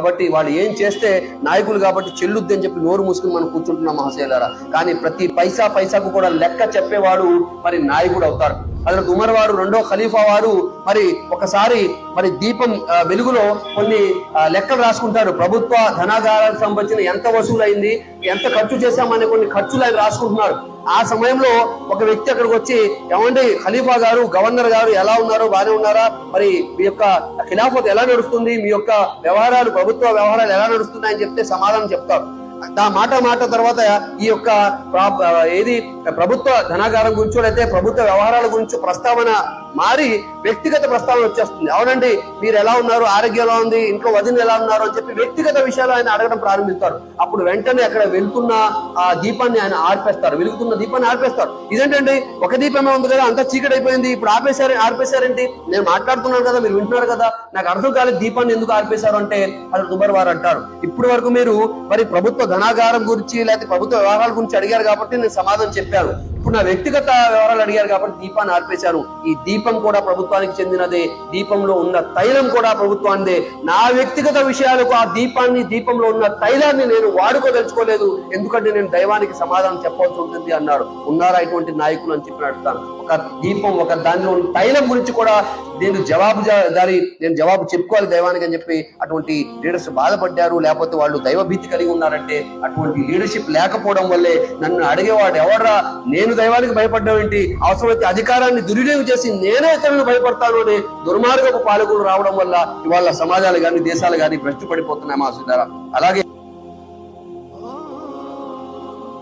కాబట్టి వాళ్ళు ఏం చేస్తే నాయకులు కాబట్టి చెల్లుద్ది అని చెప్పి నోరు మూసుకుని మనం కూర్చుంటున్నాం మహాశయులారా కానీ ప్రతి పైసా పైసాకు కూడా లెక్క చెప్పేవాడు మరి నాయకుడు అవుతారు హజరత్ ఉమర్ వారు రెండో ఖలీఫా వారు మరి ఒకసారి మరి దీపం వెలుగులో కొన్ని లెక్కలు రాసుకుంటారు. ప్రభుత్వ ధనాగారాలకు సంబంధించిన ఎంత వసూలైంది ఎంత ఖర్చు చేశామనే కొన్ని ఖర్చులు ఆయన రాసుకుంటున్నారు. ఆ సమయంలో ఒక వ్యక్తి అక్కడికి వచ్చి ఏమండి ఖలీఫా గారు గవర్నర్ గారు ఎలా ఉన్నారు బాగానే ఉన్నారా? మరి మీ యొక్క ఖిలాఫత్ ఎలా నడుస్తుంది? మీ యొక్క వ్యవహారాలు ప్రభుత్వ వ్యవహారాలు ఎలా నడుస్తున్నాయని చెప్తే సమాధానం చెప్తారు. ఆ మాట మాట తర్వాత ఈ యొక్క ఏది ప్రభుత్వ ధనాగారం గురించో లేకపోతే ప్రభుత్వ వ్యవహారాల గురించో ప్రస్తావన మారి వ్యక్తిగత ప్రస్తావన వచ్చేస్తుంది. అవునండి మీరు ఎలా ఉన్నారు? ఆరోగ్యం ఎలా ఉంది? ఇంట్లో వదిన ఎలా ఉన్నారు? అని చెప్పి వ్యక్తిగత విషయాలు ఆయన అడగడం ప్రారంభిస్తారు. అప్పుడు వెంటనే అక్కడ వెళ్తున్న ఆ దీపాన్ని ఆయన ఆర్పేస్తారు. వెలుగుతున్న దీపాన్ని ఆర్పేస్తారు. ఇదేంటండి? ఒక దీపమే ఉంది కదా అంతా చీకటి అయిపోయింది. ఇప్పుడు ఆపేశారు ఆర్పేశారేంటి? నేను మాట్లాడుతున్నాను కదా మీరు వింటున్నారు కదా. నాకు అర్థం కాలేదు దీపాన్ని ఎందుకు ఆర్పేశారు అంటే అది దుబర్ వారు అంటారు. ఇప్పటి వరకు మీరు మరి ప్రభుత్వ ధనాగారం గురించి లేకపోతే ప్రభుత్వ వ్యవహారాల గురించి అడిగారు కాబట్టి నేను సమాధానం చెప్పాను. ఇప్పుడు నా వ్యక్తిగత వివరాలు అడిగారు కాబట్టి దీపాన్ని ఆర్పేశాను ఈ దీపం కూడా ప్రభుత్వానికి చెందినదే. దీపంలో ఉన్న తైలం కూడా ప్రభుత్వానిదే. నా వ్యక్తిగత విషయాలకు ఆ దీపాన్ని దీపంలో ఉన్న తైలాన్ని నేను వాడుకోదలుచుకోలేదు. ఎందుకంటే నేను దైవానికి సమాధానం చెప్పాల్సి ఉంటుంది అన్నాడు. ఉన్నారా ఇటువంటి నాయకులు అని చెప్పి అడుగుతాను. దీపం ఒక దానిలో ఉన్న తైలం గురించి కూడా నేను జవాబు దారి నేను జవాబు చెప్పుకోవాలి దైవానికి అని చెప్పి అటువంటి లీడర్స్ బాధపడ్డారు. లేకపోతే వాళ్ళు దైవ భీతి కలిగి ఉన్నారంటే అటువంటి లీడర్షిప్ లేకపోవడం వల్లే నన్ను అడిగేవాడు ఎవడరా? నేను దైవానికి భయపడ్డం ఏంటి? అవసరమైతే అధికారాన్ని దుర్వినియోగం చేసి నేనే ఇతరులను భయపడతాను అని దుర్మార్గపు పాలకులు రావడం వల్ల ఇవాళ సమాజాలు కానీ దేశాలు కానీ భ్రష్టు పడిపోతున్నాయి మా సుధారా అలాగే